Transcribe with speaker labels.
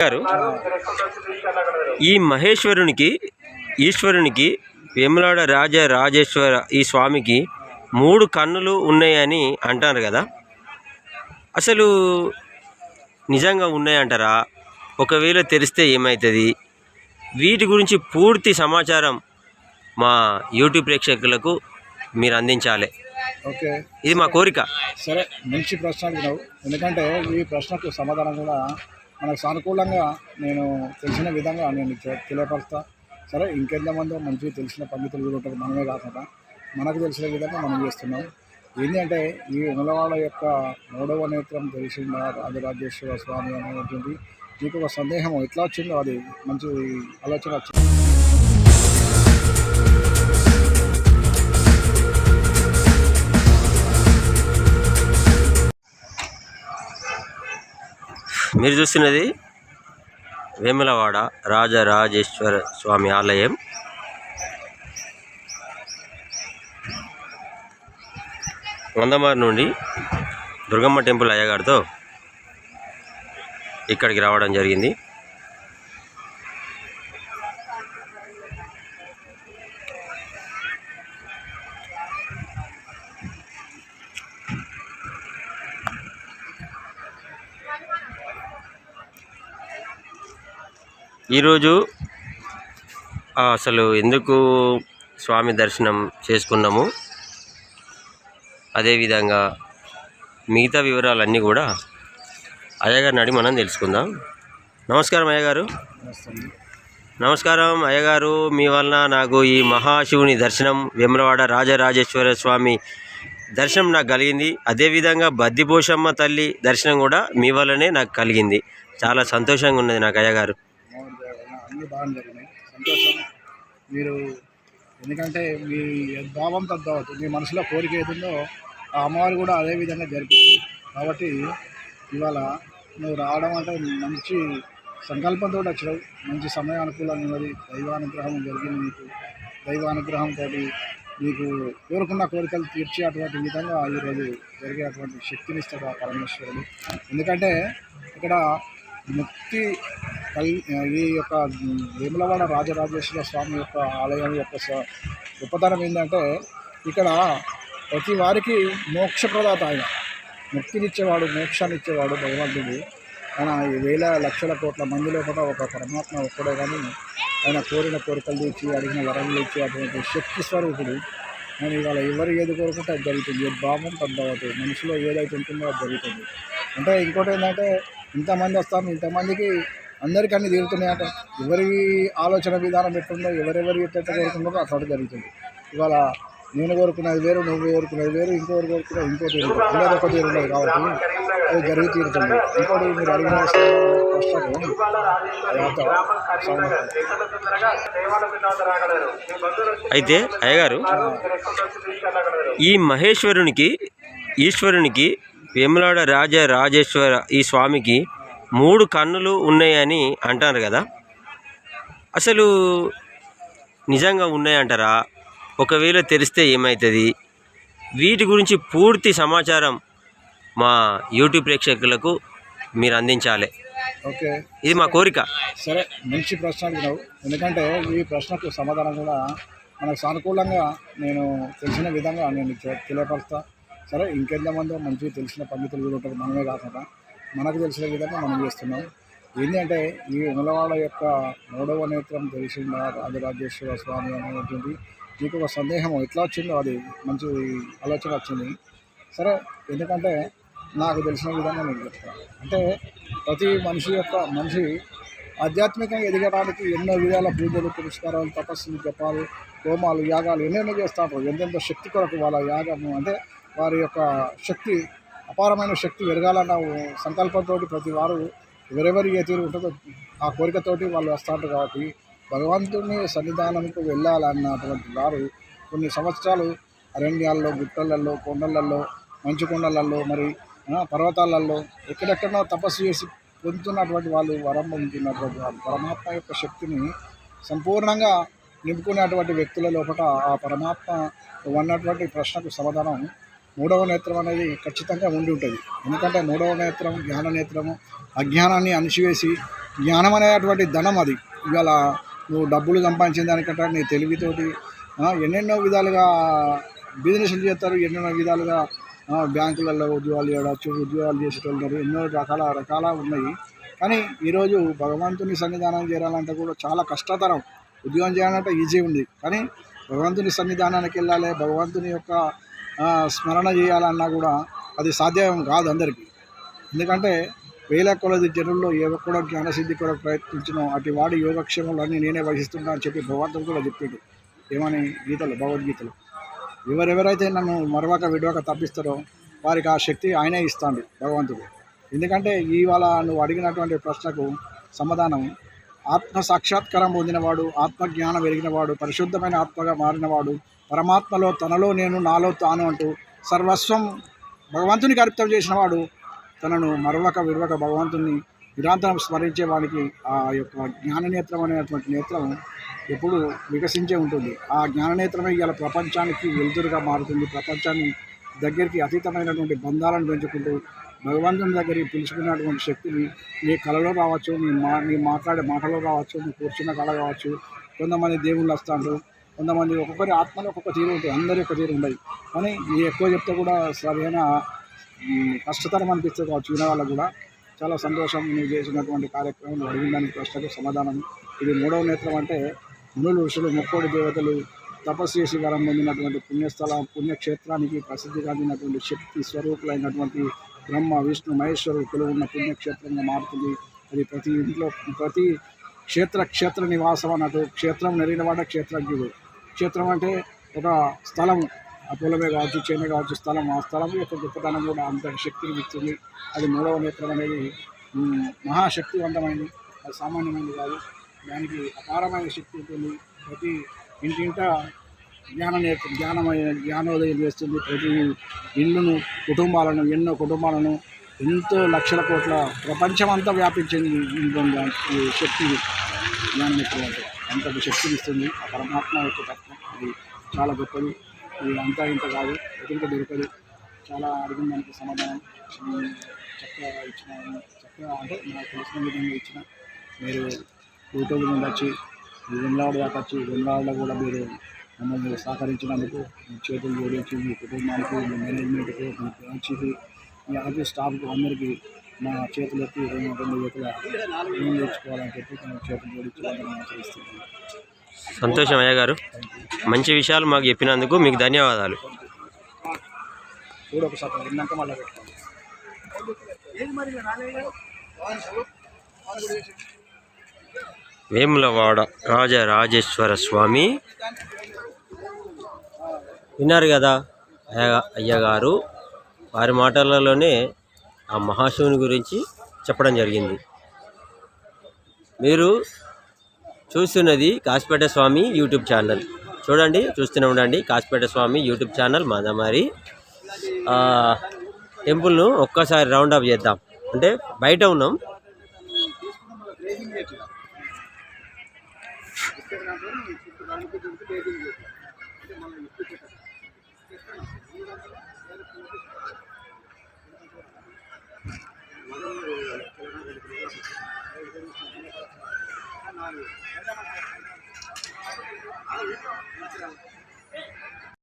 Speaker 1: గారు ఈ మహేశ్వరునికి ఈశ్వరునికి వేములాడ రాజ రాజేశ్వర ఈ స్వామికి మూడు కన్నులు ఉన్నాయని అంటారు కదా. అసలు నిజంగా ఉన్నాయంటారా? ఒకవేళ తెరిస్తే ఏమవుతుంది వీటి గురించి పూర్తి సమాచారం మా యూట్యూబ్ ప్రేక్షకులకు మీరు అందించాలి.
Speaker 2: ఓకే.
Speaker 1: ఇది మా కోరిక.
Speaker 2: సరే మంచి ప్రశ్న అడిగినావు. ఎందుకంటే ఈ ప్రశ్నకు సమాధానం కూడా మనకు సానుకూలంగా నేను తెలిసిన విధంగా నేను తెలియపరుస్తా. సరే ఇంకెంతమందో మంచి తెలిసిన పండితులు కూడా ఉంటారు మనమే కాకుండా మనకు తెలిసిన విధంగా మనం చేస్తున్నాం. ఏంటంటే ఈ ఉమలవాడ యొక్క మూడవ నేత్రం తెలిసిన రాజరాజేశ్వర స్వామి అనేటువంటి మీకు ఒక సందేహం ఎట్లా వచ్చిందో అది మంచి ఆలోచన వచ్చింది.
Speaker 1: మీరు చూస్తున్నది వేములవాడ రాజరాజేశ్వర స్వామి ఆలయం. వందమారి నుండి దుర్గమ్మ టెంపుల్ అయ్యగారితో ఇక్కడికి రావడం జరిగింది. ఈరోజు అసలు ఎందుకు స్వామి దర్శనం చేసుకున్నాము? అదేవిధంగా మిగతా వివరాలన్నీ కూడా అయ్యగారిని అడిగి మనం తెలుసుకుందాం. నమస్కారం అయ్యగారు. నమస్కారం అయ్యగారు. మీ వలన నాకు ఈ మహాశివుని దర్శనం వేములవాడ రాజరాజేశ్వర స్వామి దర్శనం నాకు కలిగింది. అదేవిధంగా బద్దిపోషమ్మ తల్లి దర్శనం కూడా మీ వల్లనే నాకు కలిగింది. చాలా సంతోషంగా ఉన్నది నాకు అయ్యగారు.
Speaker 2: అన్నీ బాగా జరిగినాయి. సంతోషం. మీరు ఎందుకంటే మీ భావం తద్దవచ్చు మీ మనసులో కోరిక ఏదుందో ఆ అమ్మవారు కూడా అదే విధంగా జరిపిస్తుంది కాబట్టి ఇవాళ నువ్వు రావడం అంటే మంచి సంకల్పంతో వచ్చినావు. మంచి సమయానుకూలంగా ఉన్నది. దైవానుగ్రహం జరిగింది నీకు. దైవానుగ్రహంతో నీకు కోరుకున్న కోరికలు తీర్చే అటువంటి విధంగా ఈరోజు జరిగే అటువంటి శక్తిని ఇస్తాడు ఆ పరమేశ్వరుడు. ఎందుకంటే ఇక్కడ ముక్తి కల్ ఈ యొక్క వేములవాడ రాజరాజేశ్వర స్వామి యొక్క ఆలయం యొక్క స- గొప్పతనం ఏంటంటే ఇక్కడ ప్రతి వారికి మోక్షప్రదాత ఆయన. ముక్తినిచ్చేవాడు మోక్షాన్ని ఇచ్చేవాడు భగవంతుడు. ఆయన వేల లక్షల కోట్ల మంది లోపల ఒక పరమాత్మ ఒక్కడే కానీ ఆయన కోరిన కోరికలు తీర్చి అడిగిన వరములు ఇచ్చి అటువంటి శక్తి స్వరూపుడు. నేను ఇవాళ ఎవరు ఏది కోరుకుంటే అది జరుగుతుంది. ఏ భావం తగ్గవద్దు. మనసులో ఏదైతే ఉంటుందో అది జరుగుతుంది. అంటే ఇంకోటి ఏంటంటే ఇంతమంది వస్తాము ఇంతమందికి అందరికీ అన్ని తీరుతున్నాయట ఎవరి ఆలోచన విధానం ఎట్లుందో ఎవరెవరు ఎట్లా కోరుకుందో అట్లా జరుగుతుంది. ఇవాళ నేను కోరుకున్నది వేరు నువ్వు కోరుకున్నది వేరు ఇంకోరు కోరుకున్నది ఇంకో తీరు అందరూ ఒక తీరు ఉండదు కాబట్టి అది జరిగి తీరుతుంది. ఇంకోటి మీరు అడిగిన
Speaker 1: అయితే అయ్యగారు ఈ మహేశ్వరునికి ఈశ్వరునికి వేములాడ రాజ రాజేశ్వర ఈ స్వామికి మూడు కన్నులు ఉన్నాయని అంటారు కదా. అసలు నిజంగా ఉన్నాయంటారా? ఒకవేళ తెరిస్తే ఏమవుతుంది వీటి గురించి పూర్తి సమాచారం మా యూట్యూబ్ ప్రేక్షకులకు మీరు అందించాలి.
Speaker 2: ఓకే.
Speaker 1: ఇది మా కోరిక.
Speaker 2: సరే మంచి ప్రశ్న అడిగినావు ఎందుకంటే ఈ ప్రశ్నకు సమాధానం కూడా మనకు సానుకూలంగా నేను తెలిసిన విధంగా నేను తెలియపరుస్తా. సరే ఇంకెంతమందో మంచి తెలిసిన పండితులు కూడా ఉంటారు. మనమే కాకుండా మనకు తెలిసిన విధంగా మనం చేస్తున్నాం. ఏంటంటే ఈ ఉమలవాడ యొక్క మూడవ నేత్రం తెలిసిన రాజరాజేశ్వర స్వామి అనేటువంటి మీకు ఒక సందేహం ఎట్లా వచ్చిందో అది మంచి ఆలోచన వచ్చింది. సరే ఎందుకంటే నాకు తెలిసిన విధంగా నేను చెప్తాను అంటే ప్రతి మనిషి యొక్క మనిషి ఆధ్యాత్మికంగా ఎదగడానికి ఎన్నో విధాల పూజలు పురస్కారాలు తపస్సులు జపాలు హోమాలు యాగాలు ఎన్నెన్నో చేస్తారు ఎంతెంత శక్తి కొరకు వాళ్ళ యాగము అంటే వారి యొక్క శక్తి అపారమైన శక్తి పెరగాలన్న సంకల్పంతో ప్రతి వారు ఎవరెవరి ఏ తీరు ఉంటుందో ఆ కోరికతోటి వాళ్ళు వస్తారు కాబట్టి భగవంతుని సన్నిధానంకు వెళ్ళాలన్నటువంటి వారు కొన్ని సంవత్సరాలు అరణ్యాల్లో గుట్టలలో కొండలలో మంచు కొండలలో మరి పర్వతాలలో ఎక్కడెక్కడో తపస్సు చేసి పొందుతున్నటువంటి వాళ్ళు వరం పొందుతున్నటువంటి వాళ్ళు పరమాత్మ యొక్క శక్తిని సంపూర్ణంగా నింపుకునేటువంటి వ్యక్తుల లోపల ఆ పరమాత్మ ఉన్నటువంటి ప్రశ్నకు సమాధానం మూడవ నేత్రం అనేది ఖచ్చితంగా ఉండి ఉంటుంది. ఎందుకంటే మూడవ నేత్రం జ్ఞాన నేత్రము అజ్ఞానాన్ని అణిచివేసి జ్ఞానం అనేటువంటి ధనం అది. ఇవాళ నువ్వు డబ్బులు సంపాదించిన దానికంటే నీ తెలివితోటి ఎన్నెన్నో విధాలుగా బిజినెస్లు చేస్తారు. ఎన్నెన్నో విధాలుగా బ్యాంకులలో ఉద్యోగాలు చేయవచ్చు ఉద్యోగాలు చేసేటోళ్ళు ఎన్నో రకాల రకాల ఉన్నాయి. కానీ ఈరోజు భగవంతుని సన్నిధానం చేయాలంటే కూడా చాలా కష్టతరం. ఉద్యోగం చేయాలంటే ఈజీ ఉంది. కానీ భగవంతుని సన్నిధానానికి వెళ్ళాలి భగవంతుని యొక్క స్మరణ చేయాలన్నా కూడా అది సాధ్యం కాదు అందరికీ. ఎందుకంటే వేల కొలది జనుల్లో ఏ ఒక్కడో జ్ఞానసిద్ధి కూడా ప్రయత్నించిన అటు వాడి యోగక్షేమాలన్నీ నేనే వహిస్తున్నా అని చెప్పి భగవంతుడు కూడా చెప్పాడు. ఏమని? గీతలు భగవద్గీతలు. ఎవరెవరైతే నన్ను మరవక విడవక తప్పిస్తారో వారికి ఆ శక్తి ఆయనే ఇస్తాడు భగవంతుడు. ఎందుకంటే ఇవాళ నువ్వు అడిగినటువంటి ప్రశ్నకు సమాధానం ఆత్మ సాక్షాత్కారం పొందినవాడు ఆత్మజ్ఞానం వెలిగినవాడు పరిశుద్ధమైన ఆత్మగా మారినవాడు పరమాత్మలో తనలో నేను నాలో తాను అంటూ సర్వస్వం భగవంతునికి అర్పితం చేసినవాడు తనను మరొక విరవక భగవంతుని నిరాంతరం స్మరించే వానికి ఆ యొక్క జ్ఞాననేత్రం అనేటువంటి నేత్రం ఎప్పుడు వికసించే ఉంటుంది. ఆ జ్ఞాననేత్రమే ఇవాళ ప్రపంచానికి వెలుతురుగా మారుతుంది. ప్రపంచాన్ని దగ్గరికి అతీతమైనటువంటి బంధాలను పెంచుకుంటూ భగవంతుని దగ్గరికి పిలుచుకున్నటువంటి శక్తిని నీ కళలో రావచ్చు నీ మా నీ మాట్లాడే మాటలో రావచ్చు నీ కూర్చున్న కళ కావచ్చు. కొంతమంది దేవుళ్ళు వస్తాడు కొంతమంది ఒక్కొక్కరి ఆత్మలో ఒక్కొక్క తీరు ఉంటుంది అందరి ఒక తీరు ఉండదు. కానీ ఈ ఎక్కువ చెప్తే కూడా సరైన కష్టతరం అనిపిస్తుంది కావచ్చు వినే వాళ్ళకు కూడా చాలా సంతోషం నువ్వు చేసినటువంటి కార్యక్రమం నువ్వు అడిగిన దానికి ప్రశ్నకు సమాధానం. ఇది మూడవ నేత్రం అంటే మునులు ఋషులు ముక్కోడి దేవతలు తపస్సు చేసి వరం పొందినటువంటి పుణ్యస్థల పుణ్యక్షేత్రానికి ప్రసిద్ధి కాదినటువంటి శక్తి స్వరూపులైనటువంటి బ్రహ్మ విష్ణు మహేశ్వరుడు కొలువు ఉన్న పుణ్యక్షేత్రంగా మారుతుంది. అది ప్రతి ఇంట్లో ప్రతి క్షేత్ర క్షేత్ర నివాసం అన్నట్టు క్షేత్రం నెరిగినవాడ క్షేత్రజ్ఞుడు. క్షేత్రం అంటే ఒక స్థలం ఆ పొలమే కావచ్చు చేనే కావచ్చు స్థలం. ఆ స్థలం యొక్క గొప్పతనం కూడా అంత శక్తిని ఇస్తుంది. అది మూడవ నేత్రం అనేది మహాశక్తివంతమైనది అది సామాన్యమైనది కాదు. దానికి అపారమైన శక్తి ఉంటుంది. ప్రతి ఇంటింట జ్ఞానం జ్ఞానమైన జ్ఞానోదయం చేస్తుంది ప్రతి ఇళ్ళను కుటుంబాలను ఎన్నో కుటుంబాలను ఎంతో లక్షల కోట్ల ప్రపంచం అంతా వ్యాపించింది ఉంటుంది దానికి ఈ శక్తి అంటే. అంతటి శక్తిని ఇస్తుంది ఆ పరమాత్మ యొక్క తత్వం. అది చాలా గొప్పది. ఇది అంతా ఇంత కాదు ఎదురుక దొరకదు చాలా అడిగిన దానికి సమాధానం చక్కగా ఇచ్చిన చక్కగా అంటే నాకు తెలిసిన విధంగా ఇచ్చిన. మీరు యూట్యూబ్ నుండి వచ్చి ఈ వెమ్లాడ దాకా వచ్చి వెమ్లాడలో కూడా మీరు మమ్మల్ని సహకరించినందుకు మీ చేతులు జోడించి మీ కుటుంబానికి మీ మేనేజ్మెంట్కి మీ బ్రాంచ్కి మీ ఆఫీస్ స్టాఫ్కి అందరికీ మా చేతులు ఎత్తి రెండు రెండు చేతుల ఏం నేర్చుకోవాలని చెప్పి మేము చేతులు జోడించి ఆచరిస్తున్నాం
Speaker 1: సంతోషం అయ్య గారు. మంచి విషయాలు మాకు చెప్పినందుకు మీకు ధన్యవాదాలు.
Speaker 2: చూడు ఒకసారి విన్నాక మళ్ళీ
Speaker 1: వేములవాడ రాజరాజేశ్వర స్వామి విన్నారు కదా అయ్య అయ్యగారు. వారి మాటలలోనే ఆ మహాశివుని గురించి చెప్పడం జరిగింది. మీరు చూస్తున్నది కాసిపేట స్వామి యూట్యూబ్ ఛానల్. చూడండి చూస్తూనే ఉండండి. Kasipeta Swamy YouTube channel Madamari. టెంపుల్ను ఒక్కసారి రౌండ్ అప్ చేద్దాం. అంటే బయట ఉన్నాం.
Speaker 2: ఇక్కడ